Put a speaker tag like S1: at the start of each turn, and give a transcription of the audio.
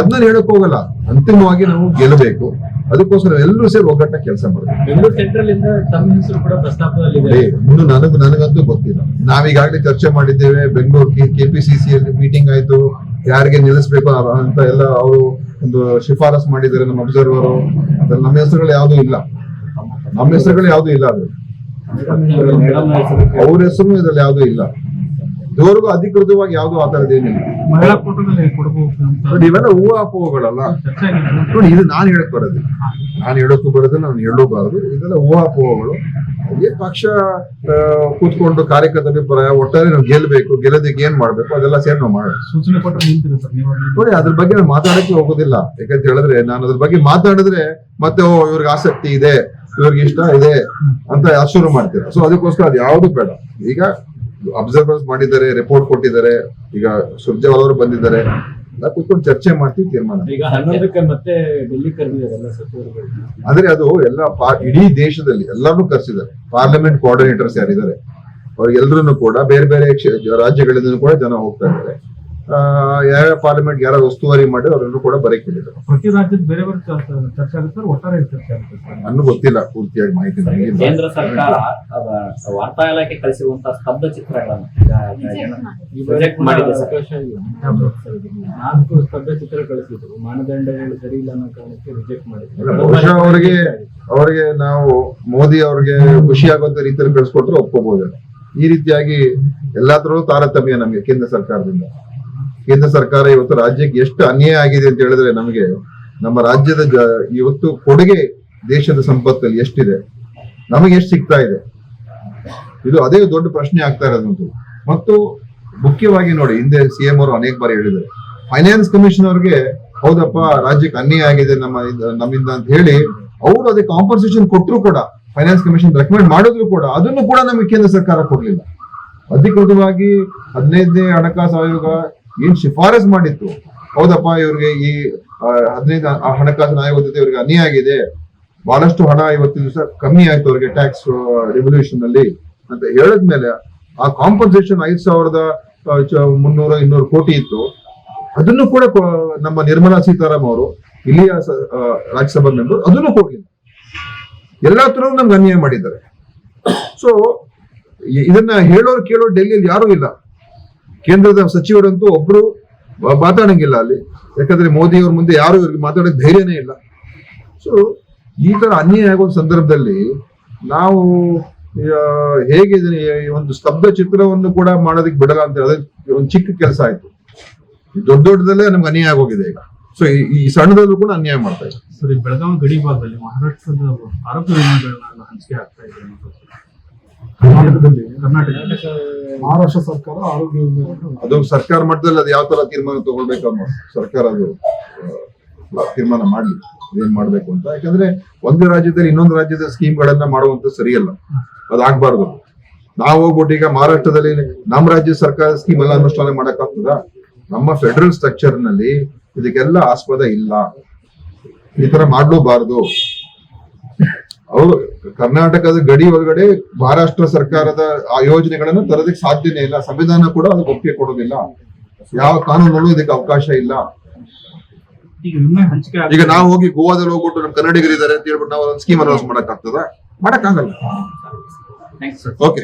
S1: ಅದನ್ನ ಹೇಳಕ್ ಹೋಗಲ್ಲ. ಅಂತಿಮವಾಗಿ ನಾವು ಗೆಲ್ಲಬೇಕು. ಅದಕ್ಕೋಸ್ಕರ ಎಲ್ಲರೂ ಸೇರಿ ಒಗ್ಗಟ್ಟ ಕೆಲಸ ಮಾಡಬೇಕು ಇನ್ನು ನನಗ್ ನನಗಂತೂ ಗೊತ್ತಿಲ್ಲ. ನಾವೀಗಾಗಲೇ ಚರ್ಚೆ ಮಾಡಿದ್ದೇವೆ. ಬೆಂಗಳೂರು ಕೆಪಿಸಿಸಿ ಅಲ್ಲಿ ಮೀಟಿಂಗ್ ಆಯ್ತು. ಯಾರಿಗೆ ನಿಲ್ಲಿಸ್ಬೇಕು ಅಂತ ಎಲ್ಲ ಅವರು ಒಂದು ಶಿಫಾರಸ್ ಮಾಡಿದ್ದಾರೆ ನಮ್ಮ ಅಬ್ಸರ್ವರ್ ನಮ್ಮ ಹೆಸರುಗಳು ಯಾವ್ದು ಇಲ್ಲ. ನಮ್ಮ ಹೆಸರುಗಳು ಯಾವ್ದು ಇಲ್ಲ ಅದು. ಅವ್ರ ಹೆಸರು ಇದ್ರಲ್ಲಿ ಯಾವ್ದು ಇಲ್ಲ. ಇದುವರೆಗೂ ಅಧಿಕೃತವಾಗಿ ಯಾವ್ದು ಏನಿಲ್ಲ. ನೋಡಿ ಇವೆಲ್ಲ
S2: ಹೂವು ಅಪೋಹಗಳಲ್ಲ
S1: ನೋಡಿ ಇದು ನಾನು ಹೇಳಕ್ ಬರೋದು ನಾನು ಹೇಳೋಕ್ಕೂ ಬರೋದು ನಾನು ಹೇಳಬಾರದು. ಇದೆಲ್ಲ ಊಹಾಪೋಹಗಳು ಏನ್ ಪಕ್ಷ ಕೂತ್ಕೊಂಡು ಕಾರ್ಯಕರ್ತ ಅಭಿಪ್ರಾಯ ಒಟ್ಟಾರೆ ನಾವು ಗೆಲ್ಬೇಕು ಗೆಲ್ಲೋದಕ್ಕೆ ಏನ್ ಮಾಡ್ಬೇಕು ಅದೆಲ್ಲ ಸೇರ್ ನಾವು ಮಾಡ
S2: ಸೂಚನೆ
S1: ನೋಡಿ ಅದ್ರ ಬಗ್ಗೆ ನಾನು ಮಾತಾಡಕ್ಕೆ ಹೋಗೋದಿಲ್ಲ. ಯಾಕಂತ ಹೇಳಿದ್ರೆ ನಾನು ಅದ್ರ ಬಗ್ಗೆ ಮಾತಾಡಿದ್ರೆ ಮತ್ತೆ ಓ ಇವ್ರಿಗೆ ಆಸಕ್ತಿ ಇದೆ ಇವ್ರಿಗೆ ಇಷ್ಟ ಇದೆ ಅಂತ ಶುರು ಮಾಡ್ತೀರಾ ಸೊ ಅದಕ್ಕೋಸ್ಕರ ಅದು ಯಾವ್ದು ಬೇಡ. ಈಗ ಅಬ್ಸರ್ವರ್ಸ್ ಮಾಡಿದ್ದಾರೆ ರಿಪೋರ್ಟ್ ಕೊಟ್ಟಿದ್ದಾರೆ ಈಗ ಸುರ್ಜೇವಾಲ್ ಅವರು ಬಂದಿದ್ದಾರೆ ಎಲ್ಲ ಕೂತ್ಕೊಂಡು ಚರ್ಚೆ ಮಾಡ್ತೀವಿ ತೀರ್ಮಾನ.
S3: ಈಗ ಹನ್ನೊಂದಕ್ಕೆ ಮತ್ತೆ ಡೆಲ್ಲಿ ಕರೆದಿದ್ದಾರೆ
S1: ಅಂದ್ರೆ ಅದು ಎಲ್ಲ ಇಡೀ ದೇಶದಲ್ಲಿ ಎಲ್ಲರನ್ನೂ ಕರೆಸಿದ್ದಾರೆ. ಪಾರ್ಲಿಮೆಂಟ್ ಕೋಆರ್ಡಿನೇಟರ್ಸ್ ಯಾರಿದ್ದಾರೆ ಅವ್ರಿಗೆಲ್ಲರೂ ಕೂಡ ಬೇರೆ ಬೇರೆ ರಾಜ್ಯಗಳಿಂದ ಕೂಡ ಜನ ಹೋಗ್ತಾ ಇದ್ದಾರೆ. ಆ, ಯಾರ್ಯಾವ ಪಾರ್ಲಿಮೆಂಟ್ ಯಾರು ಉಸ್ತುವಾರಿ ಮಾಡಿ ಅವರನ್ನು ಕೂಡ ಬರೀ ಕೇಳಿದ್ರು
S2: ಪ್ರತಿ ರಾಜ್ಯದ ಬೇರೆ ಬೇರೆ ಚರ್ಚೆ ಆಗುತ್ತೆ ಸರ್ ಒಟ್ಟಾರೆ ಚರ್ಚೆ ಆಗುತ್ತೆ ಸರ್?
S1: ನನಗೂ ಗೊತ್ತಿಲ್ಲ ಪೂರ್ತಿಯಾಗಿ ಮಾಹಿತಿ ನನಗೆ
S4: ಕೇಂದ್ರ ಸರ್ಕಾರ ವಾರ್ತಾ ಇಲಾಖೆ ಕಳಿಸಿರುವಂತಹ ಸ್ತಬ್ಧ ಚಿತ್ರಗಳನ್ನು
S3: ಈ
S4: Project ಮಾಡಿದೆ ಸರ್.
S3: ನಾಲ್ಕು ಸ್ತಬ್ಧ ಚಿತ್ರ ಕಳಿಸಿದ್ರು. ಮಾನದಂಡಗಳು ಸರಿ ಇಲ್ಲ ಅನ್ನೋ ಕಾರಣಕ್ಕೆ ರಿಜೆಕ್ಟ್
S1: ಮಾಡಿದ್ರು. ಬಹುಶಃ ಅವರಿಗೆ ಅವರಿಗೆ ನಾವು ಮೋದಿ ಅವ್ರಿಗೆ ಖುಷಿ ಆಗುವಂತ ರೀತಿಯಲ್ಲಿ ಕಳಿಸ್ಕೊಟ್ರೆ ಒಪ್ಕೋಬಹುದು ಈ ರೀತಿಯಾಗಿ ಎಲ್ಲಾದ್ರೂ ತಾರತಮ್ಯ ನಮಗೆ ಕೇಂದ್ರ ಸರ್ಕಾರದಿಂದ. ಕೇಂದ್ರ ಸರ್ಕಾರ ಇವತ್ತು ರಾಜ್ಯಕ್ಕೆ ಎಷ್ಟು ಅನ್ಯಾಯ ಆಗಿದೆ ಅಂತ ಹೇಳಿದ್ರೆ ನಮಗೆ ನಮ್ಮ ರಾಜ್ಯದ ಇವತ್ತು ಕೊಡುಗೆ ದೇಶದ ಸಂಪತ್ತಲ್ಲಿ ಎಷ್ಟಿದೆ, ನಮಗೆ ಎಷ್ಟು ಸಿಗ್ತಾ ಇದೆ? ಇದು ಅದೇ ದೊಡ್ಡ ಪ್ರಶ್ನೆ ಆಗ್ತಾ ಇರೋದಂತೂ. ಮತ್ತು ಮುಖ್ಯವಾಗಿ ನೋಡಿ, ಹಿಂದೆ ಸಿಎಂ ಅವರು ಅನೇಕ ಬಾರಿ ಹೇಳಿದ್ದಾರೆ. ಫೈನಾನ್ಸ್ ಕಮಿಷನ್ ಅವ್ರಿಗೆ, ಹೌದಪ್ಪ, ರಾಜ್ಯಕ್ಕೆ ಅನ್ಯಾಯ ಆಗಿದೆ ನಮ್ಮ ನಮ್ಮಿಂದ ಅಂತ ಹೇಳಿ, ಅವರು ಅದೇ ಕಾಂಪನ್ಸೇಷನ್ ಕೊಟ್ಟರು ಕೂಡ ಫೈನಾನ್ಸ್ ಕಮಿಷನ್ ರೆಕಮೆಂಡ್ ಮಾಡಿದ್ರು ಕೂಡ, ಅದನ್ನು ಕೂಡ ನಮಗೆ ಕೇಂದ್ರ ಸರ್ಕಾರ ಕೊಡ್ಲಿಲ್ಲ. ಅಧಿಕೃತವಾಗಿ ಹದಿನೈದನೇ ಹಣಕಾಸು ಆಯೋಗ ಏನ್ ಶಿಫಾರಸ್ ಮಾಡಿತ್ತು ಹೌದಪ್ಪ, ಇವ್ರಿಗೆ ಈ ಹದಿನೈದು ಹಣಕಾಸಿನ ಆಯೋಗದ ಜೊತೆ ಇವ್ರಿಗೆ ಅನ್ಯಾಯ ಆಗಿದೆ. ಬಹಳಷ್ಟು ಹಣ ಇವತ್ತಿನ ದಿವಸ ಕಮ್ಮಿ ಆಯ್ತು ಅವ್ರಿಗೆ ಟ್ಯಾಕ್ಸ್ ರೆವಲ್ಯೂಷನ್ ಅಲ್ಲಿ ಅಂತ ಹೇಳಿದ್ಮೇಲೆ ಆ ಕಾಂಪನ್ಸೇಷನ್ ಐದ್ ಸಾವಿರದ ಮುನ್ನೂರ, ಇನ್ನೂರು ಕೋಟಿ ಇತ್ತು. ಅದನ್ನು ಕೂಡ ನಮ್ಮ ನಿರ್ಮಲಾ ಸೀತಾರಾಮ್ ಅವರು, ಇಲ್ಲಿಯ ರಾಜ್ಯಸಭಾ ಮೆಂಬರ್ ಅದನ್ನು ಕೊಡ್ಲಿಲ್ಲ ಎಲ್ಲಾ ತರ ನಮ್ಗೆ ಅನ್ಯಾಯ ಮಾಡಿದ್ದಾರೆ. ಸೊ ಇದನ್ನ ಹೇಳೋರು ಕೇಳೋರು ಡೆಲ್ಲಿಯಲ್ಲಿ ಯಾರು ಇಲ್ಲ. ಕೇಂದ್ರದ ಸಚಿವರಂತೂ ಒಬ್ರು ಮಾತಾಡಂಗಿಲ್ಲ ಅಲ್ಲಿ. ಯಾಕಂದ್ರೆ ಮೋದಿ ಅವ್ರ ಮುಂದೆ ಯಾರು ಇವ್ರಿಗೆ ಮಾತಾಡೋಕೆ ಧೈರ್ಯನೇ ಇಲ್ಲ. ಸೊ ಈ ತರ ಅನ್ಯಾಯ ಆಗೋ ಸಂದರ್ಭದಲ್ಲಿ ನಾವು ಹೇಗೆ ಒಂದು ಸ್ತಬ್ಧ ಚಿತ್ರವನ್ನು ಕೂಡ ಮಾಡೋದಕ್ಕೆ ಬಿಡಲ್ಲ ಅಂತ ಹೇಳಿದ್ರೆ ಒಂದು ಚಿಕ್ಕ ಕೆಲಸ ಆಯ್ತು. ದೊಡ್ಡ ದೊಡ್ಡದಲ್ಲೇ ನಮ್ಗೆ ಅನ್ಯಾಯ ಆಗೋಗಿದೆ ಈಗ. ಸೊ ಈ ಸಣ್ಣದಲ್ಲೂ ಕೂಡ ಅನ್ಯಾಯ ಮಾಡ್ತಾ ಇದೆ
S2: ಸರಿ, ಬೆಳಗಾವಿ ಗಡಿ ಭಾಗದಲ್ಲಿ ಮಹಾರಾಷ್ಟ್ರದ ವಿಮೆಗಳನ್ನ ಹಂಚಿಕೆ ಆಗ್ತಾ ಇದೆ. ಕರ್ನಾಟಕದಲ್ಲಿ ಕರ್ನಾಟಕ. ಮಹಾರಾಷ್ಟ್ರ ಸರ್ಕಾರ ಆರೋಗ್ಯ
S1: ಅದು ಸರ್ಕಾರ ಮಟ್ಟದಲ್ಲಿ ಅದು ಯಾವ ತರ ತೀರ್ಮಾನ ತಗೊಳ್ಬೇಕು ಅನ್ನೋ ಸರ್ಕಾರ ಅದು ತೀರ್ಮಾನ ಮಾಡ್ಲಿ ಏನ್ ಮಾಡ್ಬೇಕು ಅಂತ. ಯಾಕಂದ್ರೆ ಒಂದು ರಾಜ್ಯದಲ್ಲಿ ಇನ್ನೊಂದು ರಾಜ್ಯದ ಸ್ಕೀಮ್ಗಳನ್ನ ಮಾಡುವಂತ ಸರಿಯಲ್ಲ. ಅದಾಗ್ಬಾರ್ದು ನಾವು ಹೋಗ್ಬಿಟ್ಟು ಈಗ ಮಹಾರಾಷ್ಟ್ರದಲ್ಲಿ ನಮ್ಮ ರಾಜ್ಯ ಸರ್ಕಾರ ಸ್ಕೀಮ್ ಎಲ್ಲ ಅನುಷ್ಠಾನ ಮಾಡಕ್ಕಾಗ್ತದ? ನಮ್ಮ ಫೆಡರಲ್ ಸ್ಟ್ರಕ್ಚರ್ನಲ್ಲಿ ಇದಕ್ಕೆಲ್ಲ ಆಸ್ಪದ ಇಲ್ಲ. ಈ ತರ ಮಾಡ್ಲೂಬಾರ್ದು. ಅವರು ಕರ್ನಾಟಕದ ಗಡಿ ಒಳಗಡೆ ಮಹಾರಾಷ್ಟ್ರ ಸರ್ಕಾರದ ಆ ಯೋಜನೆಗಳನ್ನು ತರೋದಕ್ಕೆ ಸಾಧ್ಯನೇ ಇಲ್ಲ. ಸಂವಿಧಾನ ಕೂಡ ಅದಕ್ಕೆ ಒಪ್ಪಿಗೆ ಕೊಡೋದಿಲ್ಲ. ಯಾವ ಕಾನೂನಲ್ಲೂ ಇದಕ್ಕೆ ಅವಕಾಶ ಇಲ್ಲ.
S2: ಈಗ
S1: ನಾವು ಹೋಗಿ ಗೋವಾದಲ್ಲಿ ಹೋಗ್ಬಿಟ್ಟು ನಮ್ಮ ಕನ್ನಡಿಗರಿದ್ದಾರೆ ಅಂತ ಹೇಳ್ಬಿಟ್ಟು ನಾವು ಒಂದು ಸ್ಕೀಮ್ ಅನೌನ್ಸ್ ಮಾಡಕ್ ಆಗ್ತದ ಮಾಡಕ್ ಆಗಲ್ಲ ಓಕೆ